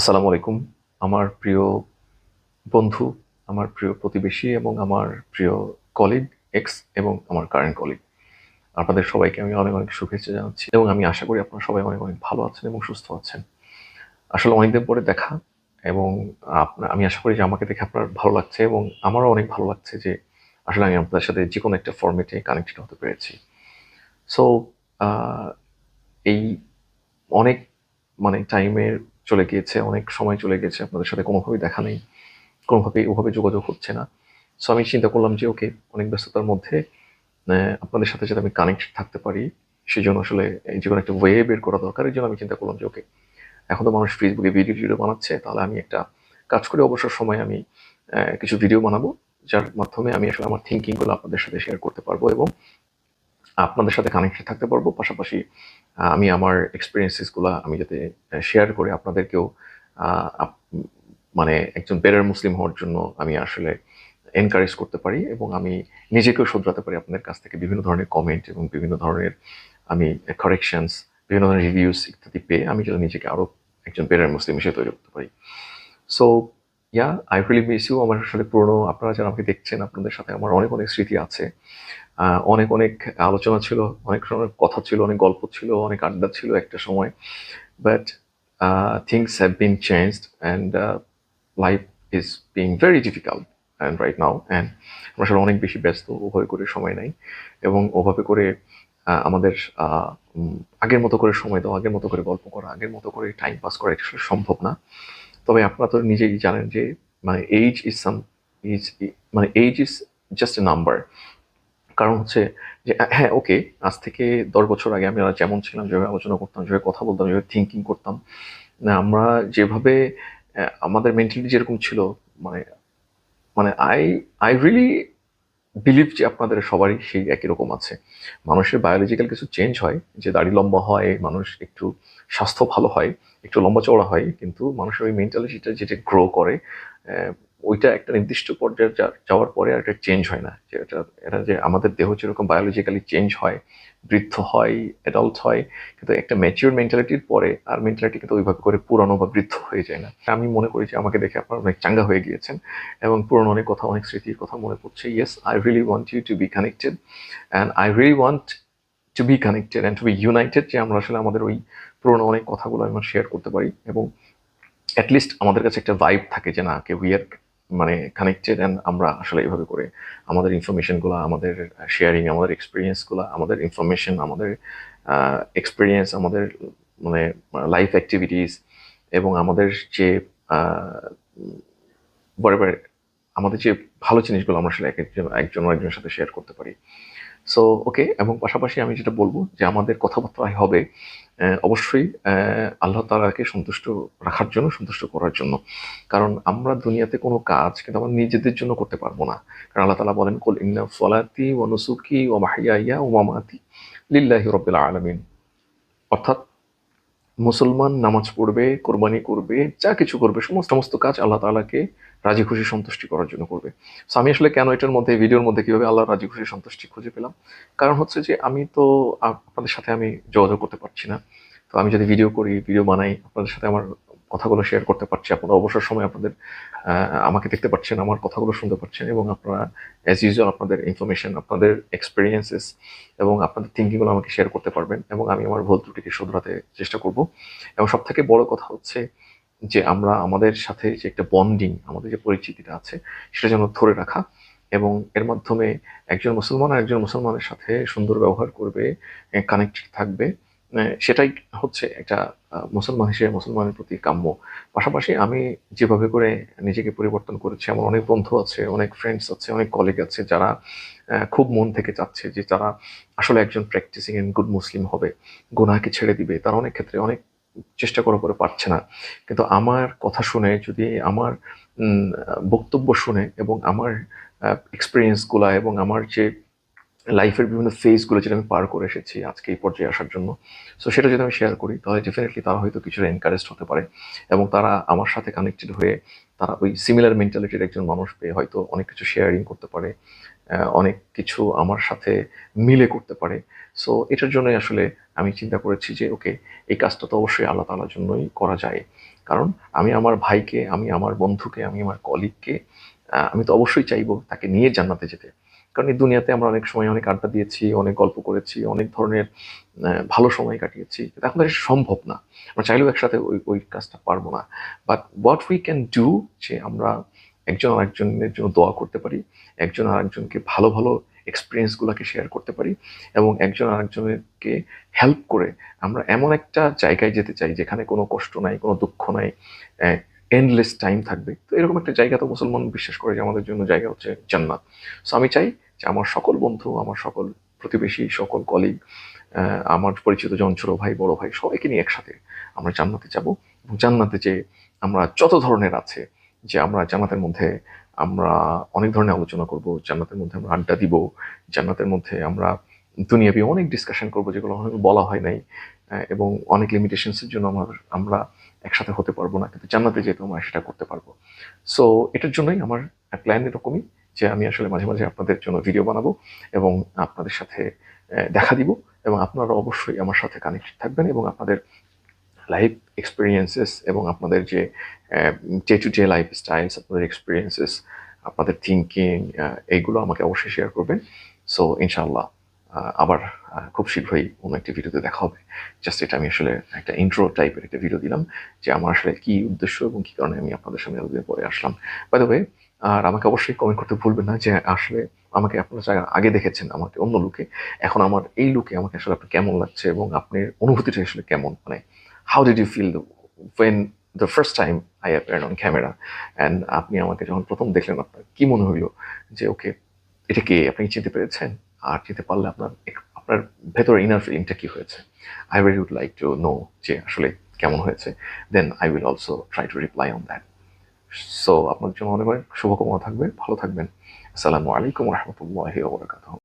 আসসালামু আলাইকুম। আমার প্রিয় বন্ধু, আমার প্রিয় প্রতিবেশী এবং আমার প্রিয় কলিগ এক্স এবং আমার কারেন্ট কলিগ আপনাদের সবাইকে আমি অনেক অনেক শুভেচ্ছা জানাচ্ছি এবং আমি আশা করি আপনারা সবাই অনেক অনেক ভালো আছেন এবং সুস্থ আছেন। আসলে অনেকদিন পরে দেখা এবং আপনার আমি আশা করি যে আমাকে দেখে আপনার ভালো লাগছে এবং আমারও অনেক ভালো লাগছে যে আসলে আমি আপনাদের সাথে যে কোনো একটা ফর্মেটে কানেক্টেড হতে পেরেছি। সো এই অনেক মানে টাইমের চলে গিয়েছে, অনেক সময় চলে গেছে, আপনাদের সাথে কোনোভাবেই দেখা নেই, কোনোভাবেই ওভাবে যোগাযোগ হচ্ছে না। সো আমি চিন্তা করলাম যে ওকে অনেক ব্যস্ততার মধ্যে আপনাদের সাথে যাতে আমি কানেক্ট থাকতে পারি সেই জন্য আসলে এই কোনো একটা ওয়ে বের করা দরকার, এই জন্য আমি চিন্তা করলাম যে ওকে এখন তো মানুষ ফেসবুকে ভিডিও টিডিও বানাচ্ছে, তাহলে আমি একটা কাজ করে, অবসর সময় আমি কিছু ভিডিও বানাবো, যার মাধ্যমে আমি আসলে আমার থিঙ্কিংগুলো আপনাদের সাথে শেয়ার করতে পারব এবং আপনাদের সাথে কানেক্টেড থাকতে পারব। পাশাপাশি আমি আমার এক্সপিরিয়েন্সেসগুলো আমি যাতে শেয়ার করে আপনাদেরকেও মানে একজন বেটার মুসলিম হওয়ার জন্য আমি আসলে এনকারেজ করতে পারি এবং আমি নিজেকেও শুধরাতে পারি আপনাদের কাছ থেকে বিভিন্ন ধরনের কমেন্ট এবং বিভিন্ন ধরনের আমি কারেকশনস বিভিন্ন ধরনের রিভিউস ইত্যাদি পেয়ে আমি যাতে নিজেকে আরও একজন বেটার মুসলিম হিসেবে তৈরি করতে পারি। So yeah I really miss you আমার আসলে পুরনো আপনারা যারা আমাকে দেখছেন, আপনাদের সাথে আমার অনেক অনেক স্মৃতি আছে। অনেক অনেক আলোচনা ছিল, অনেক ধরনের কথা ছিল, অনেক গল্প ছিল, অনেক আড্ডা ছিল একটা সময়। But things have been changed and life is being very difficult and right now and আমরা আসলে অনেক বেশি ব্যস্ত ওভাবে করে সময় নাই এবং ওভাবে করে আমাদের আগের মতো করে সময় দেওয়া, আগের মতো করে গল্প করা, আগের মতো করে টাইম পাস করা এটা সম্ভব না। তবে আপনারা তো নিজেই জানেন যে মানে এইজ ইজ সাম ইজ মানে age is just a number কারণ হচ্ছে যে হ্যাঁ ওকে আজ থেকে দশ বছর আগে আমরা যেমন ছিলাম, যেভাবে আলোচনা করতাম, যেভাবে কথা বলতাম, যেভাবে থিঙ্কিং করতাম আমরা যেভাবে আমাদের মেন্টালিটি যেরকম ছিল মানে মানে আই আই রিয়েলি বিলিভ যে আপনাদের সবারই সেই একই রকম আছে। মানুষের বায়োলজিক্যাল কিছু চেঞ্জ হয়, যে দাড়ি লম্বা হয়, মানুষ একটু স্বাস্থ্য ভালো হয়, একটু লম্বা চওড়া হয়, কিন্তু মানুষের ওই মেন্টালিটিটা যেটা গ্রো করে ওইটা একটা নির্দিষ্ট পর্যায়ে যাওয়ার পরে আর এটা চেঞ্জ হয় না। যে এটা এটা যে আমাদের দেহ যেরকম বায়োলজিক্যালি চেঞ্জ হয়, বৃদ্ধ হয় অ্যাডাল্ট হয়, কিন্তু একটা ম্যাচিওর মেন্টালিটির পরে আর মেন্টালিটি কিন্তু ওইভাবে করে পুরানো বা বৃদ্ধ হয়ে যায় না। আমি মনে করি যে আমাকে দেখে আপনারা অনেক চাঙ্গা হয়ে গিয়েছেন এবং পুরনো অনেক কথা, অনেক স্মৃতির কথা মনে পড়ছে। Yes I really want you to be connected and I really want to be connected and to be united যে আমরা আসলে আমাদের ওই পুরনো অনেক কথাগুলো আমরা শেয়ার করতে পারি এবং অ্যাটলিস্ট আমাদের কাছে একটা ভাইব থাকে যে না কে উই আর মানে কানেক্টেড অ্যান্ড আমরা আসলে এইভাবে করে আমাদের ইনফরমেশনগুলো আমাদের শেয়ারিং আমাদের এক্সপিরিয়েন্সগুলো আমাদের ইনফরমেশন আমাদের এক্সপিরিয়েন্স আমাদের মানে লাইফ অ্যাক্টিভিটিস এবং আমাদের যে বরাবর আমাদের যে ভালো জিনিসগুলো আমরা আসলে এক একজন একজন একজনের সাথে শেয়ার করতে পারি। সো ওকে এবং পাশাপাশি আমি যেটা বলব যে আমাদের কথাবার্তায় হবে অবশ্যই আল্লাহ তালাকে সন্তুষ্ট রাখার জন্য, সন্তুষ্ট করার জন্য। কারণ আমরা দুনিয়াতে কোনো কাজ কিন্তু আমরা নিজেদের জন্য করতে পারব না। কারণ আল্লাহ তালা বলেন, কুল ইন্না ফলাতি ও নুসুকি ও মাহিয়া ও মামাতি লিল্লাহি রবিল আলমিন। অর্থাৎ মুসলমান নামাজ পড়বে, কোরবানি করবে, যা কিছু করবে, সমস্ত সমস্ত কাজ আল্লাহ তাআলাকে রাজি খুশি, সন্তুষ্টি করার জন্য করবে। সো আমি আসলে কেন এটার মধ্যে ভিডিওর মধ্যে কীভাবে আল্লাহ রাজি খুশি, সন্তুষ্টি খুঁজে পেলাম? কারণ হচ্ছে যে, আমি তো আপনাদের সাথে আমি যোগাযোগ করতে পারছি না। তো আমি যদি ভিডিও করি, ভিডিও বানাই, আপনাদের সাথে আমার কথাগুলো শেয়ার করতে পারছি। আপনারা অবসর সময় আপনাদের আমাকে দেখতে পাচ্ছেন, আমার কথাগুলো শুনতে পাচ্ছেন এবং আপনারা অ্যাজ ইউজুয়াল আপনাদের ইনফরমেশন আপনাদের এক্সপিরিয়েন্সেস এবং আপনাদের থিঙ্কিংগুলো আমাকে শেয়ার করতে পারবেন এবং আমি আমার ভুল ত্রুটিকে শুধরাতে চেষ্টা করব। এবং সব থেকে বড় কথা হচ্ছে যে আমরা আমাদের সাথে যে একটা বন্ডিং আমাদের যে পরিচিতিটা আছে, সেটা যেন ধরে রাখা এবং এর মাধ্যমে একজন মুসলমান আর একজন মুসলমানের সাথে সুন্দর ব্যবহার করবে কানেক্টেড থাকবে সেটাই হচ্ছে একটা মুসলমান হিসেবে মুসলমানের প্রতি কাম্য। পাশাপাশি আমি যেভাবে করে নিজেকে পরিবর্তন করেছি, আমার অনেক বন্ধু আছে, অনেক ফ্রেন্ডস আছে, অনেক কলিগ আছে যারা খুব মন থেকে চাচ্ছে যে তারা আসলে একজন প্র্যাকটিসিং এন্ড গুড মুসলিম হবে, গুনাহকে ছেড়ে দিবে। তারা অনেক ক্ষেত্রে অনেক চেষ্টা করার পরে পারছে না। কিন্তু আমার কথা শুনে, যদি আমার বক্তব্য শুনে এবং আমার এক্সপিরিয়েন্সগুলো এবং আমার যে লাইফের বিভিন্ন ফেজগুলো যেটা আমি পার করে এসেছি আজকে এই পর্যায়ে আসার জন্য সো সেটা যদি আমি শেয়ার করি, তাহলে ডেফিনেটলি তারা হয়তো কিছুটা এনকারেজ হতে পারে এবং তারা আমার সাথে কানেক্টেড হয়ে, তারা ওই সিমিলার মেন্টালিটির একজন মানুষ পেয়ে হয়তো অনেক কিছু শেয়ারিং করতে পারে। অনেক কিছু আমার সাথে মিলে করতে পারে। সো এটার জন্যই আসলে আমি চিন্তা করেছি যে ওকে এই কাজটা তো অবশ্যই আল্লাহ তালার জন্যই করা যায়। কারণ আমি আমার ভাইকে, আমি আমার বন্ধুকে, আমি আমার কলিগকে আমি তো অবশ্যই চাইব তাকে নিয়ে জান্নাতে যেতে। কারণ এই দুনিয়াতে আমরা অনেক সময় অনেক আড্ডা দিয়েছি, অনেক গল্প করেছি, অনেক ধরনের ভালো সময় কাটিয়েছি। এখন এটা সম্ভব না। আমরা চাইলেও একসাথে ওই ওই কাজটা পারব না। But what we can do যে, আমরা একজন আরেকজনের জন্য দোয়া করতে পারি, একজন আরেকজনকে ভালো ভালো এক্সপিরিয়েন্সগুলোকে শেয়ার করতে পারি এবং একজন আরেকজনকে হেল্প করে আমরা এমন একটা জায়গায় যেতে চাই যেখানে কোনো কষ্ট নাই, কোনো দুঃখ নাই এন্ডলেস টাইম থাকবে। তো এরকম একটা জায়গা তো মুসলমান বিশ্বাস করে যে আমাদের জন্য জায়গা হচ্ছে জান্নাত। সো আমি চাই যে আমার সকল বন্ধু, আমার সকল প্রতিবেশী, সকল কলিগ আমার পরিচিত জন, ছোট ভাই, বড় ভাই সবাইকে নিয়ে একসাথে আমরা জান্নাতে যাব এবং জান্নাতে যে আমরা যত ধরনের আছে যে আমরা জান্নাতের মধ্যে আমরা অনেক ধরনের আলোচনা করব, জান্নাতের মধ্যে আমরা আড্ডা দিব, জান্নাতের মধ্যে আমরা দুনিয়াবি অনেক ডিসকাশন করব যেগুলো অনেক বলা হয় নাই এবং অনেক লিমিটেশনসের জন্য আমার, আমরা একসাথে হতে পারব না, কিন্তু জান্নাতে যেহেতু আমরা সেটা করতে পারব। সো এটার জন্যই আমার প্ল্যান এরকমই যে আমি আসলে মাঝে মাঝে আপনাদের জন্য ভিডিও বানাবো এবং আপনাদের সাথে দেখা দিব এবং আপনারা অবশ্যই আমার সাথে কানেক্টেড থাকবেন এবং আপনাদের লাইফ এক্সপিরিয়েন্সেস এবং আপনাদের যে day to day life styles আপনাদের এক্সপিরিয়েন্সেস আপনাদের থিঙ্কিং এইগুলো আমাকে অবশ্যই শেয়ার করবেন। সো ইনশাল্লাহ আবার খুব শীঘ্রই অন্য একটি ভিডিওতে দেখা হবে। জাস্ট এটা আমি আসলে একটা ইন্ট্রো টাইপের একটা ভিডিও দিলাম, যে আমার আসলে কি উদ্দেশ্য এবং কী কারণে আমি আপনাদের সামনে এতদিন পরে আসলাম। বাই দ্য ওয়ে আর আমাকে অবশ্যই কমেন্ট করতে ভুলবেন না যে আসলে আমাকে আপনারা আগে দেখেছেন আমাকে অন্য লুকে এখন আমার এই লুকে আমাকে আসলে আপনার কেমন লাগছে এবং আপনার অনুভূতিটা আসলে কেমন? মানে how did you feel when the first time I appear on camera and আপনি আমাকে যখন প্রথম দেখলেন, আপনার কি মনে হইল যে ওকে এটা কে? আপনি চিনতে পেরেছেন? আর চিনতে পারলে আপনার আপনার ভেতরে ইনার ফিলিংটা কি হয়েছে? I really would like to know যে, আসলে কেমন হয়েছে। Then I will also try to reply on that so আপনার জন্য অনেক অনেক শুভকামনা থাকবে। ভালো থাকবেন। আসসালামু আলাইকুম রহমতুল্লাহ ওবরাকাতুহ